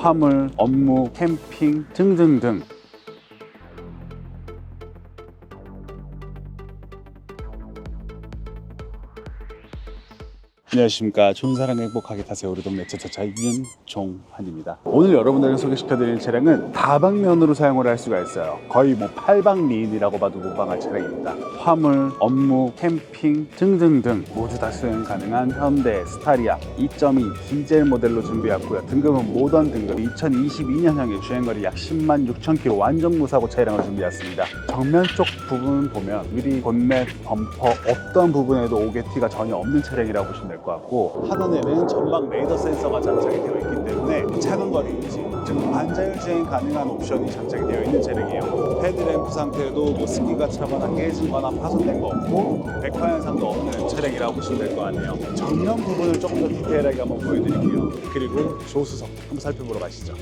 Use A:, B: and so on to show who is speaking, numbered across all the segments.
A: 화물, 업무, 캠핑 등등등 안녕하십니까. 좋은 사랑 행복하게 타세요. 우리 동네 차차차 윤종환입니다. 오늘 여러분들에게 소개시켜드릴 차량은 다방면으로 사용을 할 수가 있어요. 거의 뭐 팔방미인이라고 봐도 무방할 차량입니다. 화물, 업무, 캠핑 등등등 모두 다 수행 가능한 현대 스타리아 2.2 디젤 모델로 준비했고요. 등급은 모던 등급. 2022년형의 주행거리 약 10만 6천 킬로 완전 무사고 차량을 준비했습니다. 정면 쪽 부분 보면 유리, 본넷, 범퍼 어떤 부분에도 오게티가 전혀 없는 차량이라고 보시면 될 것 같고 하단에는 전방 레이더 센서가 장착이 되어 있기 때문에 작은 거리 유지 즉 반자율 주행 가능한 옵션이 장착이 되어 있는 차량이에요. 헤드램프 상태에도 뭐 습기가 차거나 깨지거나 파손된 거 없고 백화 현상도 없는 차량이라고 보시면 될 것 같네요. 정면 부분을 조금 더 디테일하게 한번 보여드릴게요. 그리고 조수석 한번 살펴보러 가시죠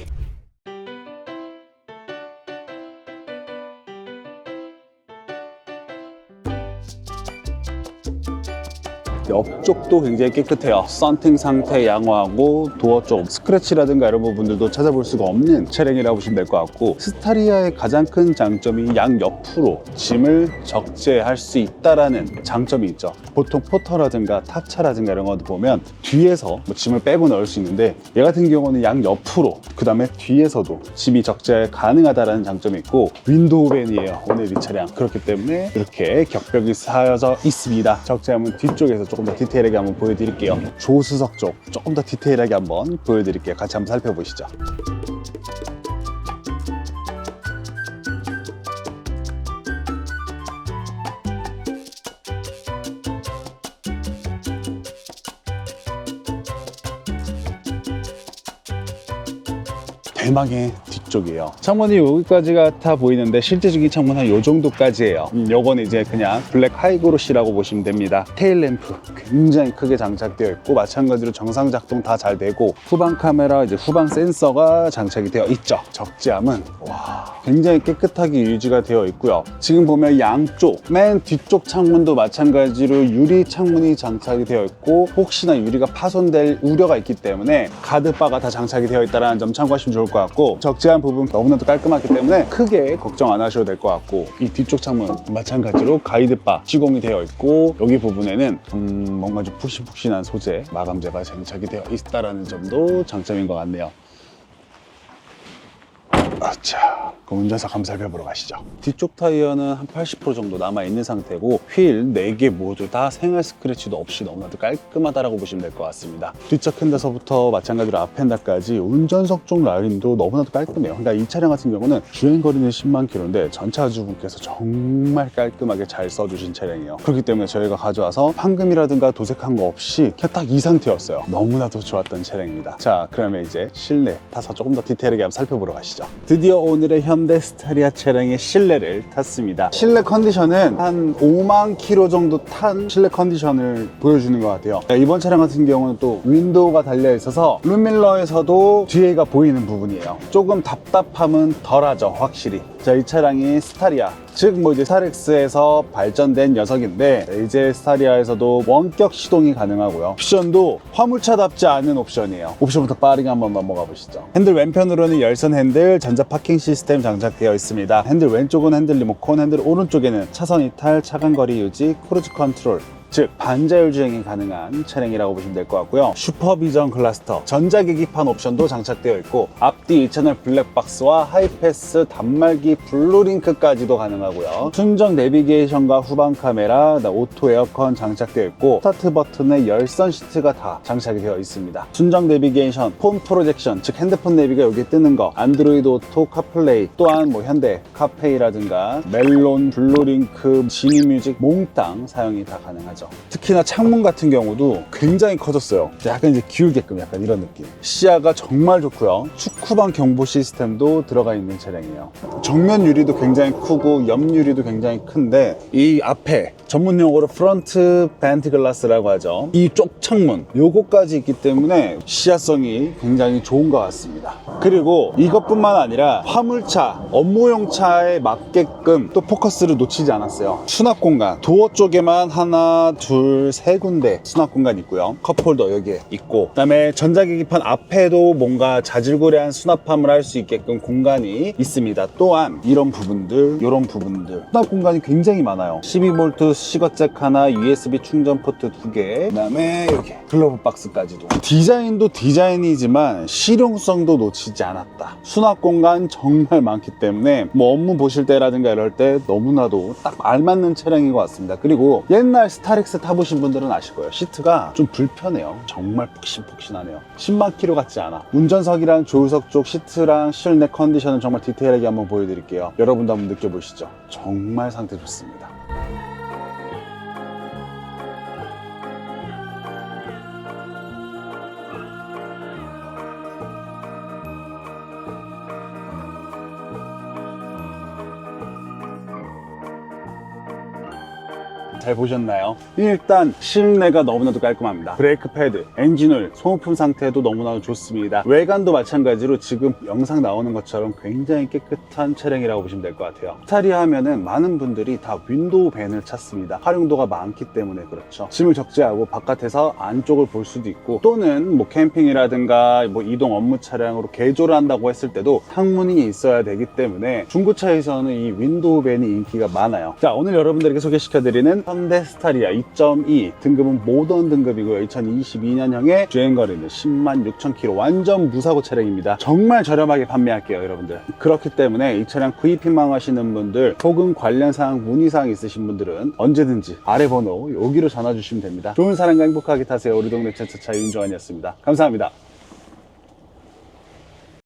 A: 옆쪽도 굉장히 깨끗해요. 썬팅 상태 양호하고 도어 쪽 스크래치라든가 이런 부분들도 찾아볼 수가 없는 차량이라고 보시면 될 것 같고 스타리아의 가장 큰 장점이 양 옆으로 짐을 적재할 수 있다라는 장점이 있죠. 보통 포터라든가 탑차라든가 이런 것도 보면 뒤에서 뭐 짐을 빼고 넣을 수 있는데 얘 같은 경우는 양 옆으로 그 다음에 뒤에서도 짐이 적재 가능하다라는 장점이 있고 윈도우 밴이에요. 오늘 이 차량 그렇기 때문에 이렇게 격벽이 쌓여져 있습니다. 적재하면 뒤쪽에서 조금 더 디테일하게 한번 보여드릴게요. 조수석 쪽 조금 더 디테일하게 한번 보여드릴게요. 같이 한번 살펴보시죠. 대망의 뒤 쪽이에요. 창문이 여기까지가 다 보이는데 실제적인 창문은 한요 정도까지예요. 음, 요거는 이제 그냥 블랙 하이그로시라고 보시면 됩니다. 테일 램프 굉장히 크게 장착되어 있고 마찬가지로 정상 작동 다 잘 되고 후방 카메라 이제 후방 센서가 장착이 되어 있죠. 적재함은 와 굉장히 깨끗하게 유지가 되어 있고요. 지금 보면 양쪽 맨 뒤쪽 창문도 마찬가지로 유리 창문이 장착이 되어 있고 혹시나 유리가 파손될 우려가 있기 때문에 가드바가 다 장착이 되어 있다는 점 참고하시면 좋을 것 같고 적재 한 부분 너무나도 깔끔하기 때문에 크게 걱정 안 하셔도 될 것 같고 이 뒤쪽 창문 마찬가지로 가이드바 시공이 되어 있고 여기 부분에는 음, 뭔가 좀 푹신푹신한 소재 마감재가 장착이 되어 있다는 점도 장점인 것 같네요. 아차. 그럼 운전석 한번 살펴보러 가시죠. 뒤쪽 타이어는 한 80% 정도 남아있는 상태고 휠 4개 모두 다 생활 스크래치도 없이 너무나도 깔끔하다라고 보시면 될 것 같습니다. 뒷쪽 핸들서부터 마찬가지로 앞 핸들까지 운전석 쪽 라인도 너무나도 깔끔해요. 그러니까 이 차량 같은 경우는 주행거리는 10만 킬로인데 전차주분께서 정말 깔끔하게 잘 써주신 차량이에요. 그렇기 때문에 저희가 가져와서 황금이라든가 도색한 거 없이 딱 이 상태였어요. 너무나도 좋았던 차량입니다. 자, 그러면 이제 실내 타서 조금 더 디테일하게 한번 살펴보러 가시죠. 드디어 오늘의 현대 스타리아 차량의 실내를 탔습니다. 실내 컨디션은 한 5만 킬로 정도 탄 실내 컨디션을 보여주는 것 같아요. 자, 이번 차량 같은 경우는 또 윈도우가 달려 있어서 룸밀러에서도 뒤에가 보이는 부분이에요. 조금 답답함은 덜하죠, 확실히. 자, 이 차량이 스타리아. 즉, 뭐 이제 스타렉스에서 발전된 녀석인데, 이제 스타리아에서도 원격 시동이 가능하고요. 옵션도 화물차답지 않은 옵션이에요. 옵션부터 빠르게 한번 넘어가 보시죠. 핸들 왼편으로는 열선 핸들, 전자 파킹 시스템 장착되어 있습니다. 핸들 왼쪽은 핸들 리모컨, 핸들 오른쪽에는 차선 이탈, 차간 거리 유지, 크루즈 컨트롤, 즉 반자율 주행이 가능한 차량이라고 보시면 될 것 같고요. 슈퍼비전 클러스터 전자계기판 옵션도 장착되어 있고 앞뒤 2채널 블랙박스와 하이패스 단말기 블루링크까지도 가능하고요. 순정 내비게이션과 후방 카메라 오토 에어컨 장착되어 있고 스타트 버튼에 열선 시트가 다 장착이 되어 있습니다. 순정 내비게이션 폰 프로젝션 즉 핸드폰 내비가 여기 뜨는 거 안드로이드 오토 카플레이 또한 뭐 현대 카페이라든가 멜론 블루링크 지니뮤직 몽땅 사용이 다 가능하죠 특히나 창문 같은 경우도 굉장히 커졌어요. 약간 이제 기울게끔 약간 이런 느낌. 시야가 정말 좋고요. 축구방 경보 시스템도 들어가 있는 차량이에요. 정면 유리도 굉장히 크고 옆 유리도 굉장히 큰데 이 앞에 전문 용어로 프런트 벤트 글라스라고 하죠. 이 쪽 창문 요거까지 있기 때문에 시야성이 굉장히 좋은 것 같습니다. 그리고 이것뿐만 아니라 화물차 업무용 차에 맞게끔 또 포커스를 놓치지 않았어요. 수납 공간 도어 쪽에만 하나 둘, 세 군데 수납 공간이 있고요. 컵홀더 여기에 있고, 그다음에 전자기기판 앞에도 뭔가 자질구레한 수납함을 할 수 있게끔 공간이 있습니다. 또한 이런 부분들, 이런 부분들 수납 공간이 굉장히 많아요. 12V 시거잭 하나, USB 충전 포트 두 개, 그다음에 여기 글러브 박스까지도. 디자인도 디자인이지만 실용성도 놓치지 않았다. 수납 공간 정말 많기 때문에 뭐 업무 보실 때라든가 이럴 때 너무나도 딱 알맞는 차량인 것 같습니다. 그리고 옛날 스타 렉스 타보신 분들은 아실 거예요. 시트가 좀 불편해요. 정말 푹신푹신하네요. 10만 킬로 같지 않아. 운전석이랑 조수석 쪽 시트랑 실내 컨디션은 정말 디테일하게 한번 보여드릴게요. 여러분도 한번 느껴보시죠. 정말 상태 좋습니다. 잘 보셨나요? 일단 실내가 너무나도 깔끔합니다. 브레이크 패드, 엔진오일, 소모품 상태도 너무나도 좋습니다. 외관도 마찬가지로 지금 영상 나오는 것처럼 굉장히 깨끗한 차량이라고 보시면 될 것 같아요. 스타리아 하면은 많은 분들이 다 윈도우 밴을 찾습니다. 활용도가 많기 때문에 그렇죠. 짐을 적재하고 바깥에서 안쪽을 볼 수도 있고 또는 뭐 캠핑이라든가 뭐 이동 업무 차량으로 개조를 한다고 했을 때도 창문이 있어야 되기 때문에 중고차에서는 이 윈도우 밴이 인기가 많아요. 자, 오늘 여러분들에게 소개시켜드리는 현대 스타리아 2.2 등급은 모던 등급이고요. 2022년형의 주행거리는 10만 6천 킬로 완전 무사고 차량입니다. 정말 저렴하게 판매할게요, 여러분들. 그렇기 때문에 이 차량 구입 희망 하시는 분들 혹은 관련 사항 문의사항 있으신 분들은 언제든지 아래 번호 여기로 전화 주시면 됩니다. 좋은 사랑과 행복하게 타세요. 우리 동네 차차차 윤정환이었습니다. 감사합니다.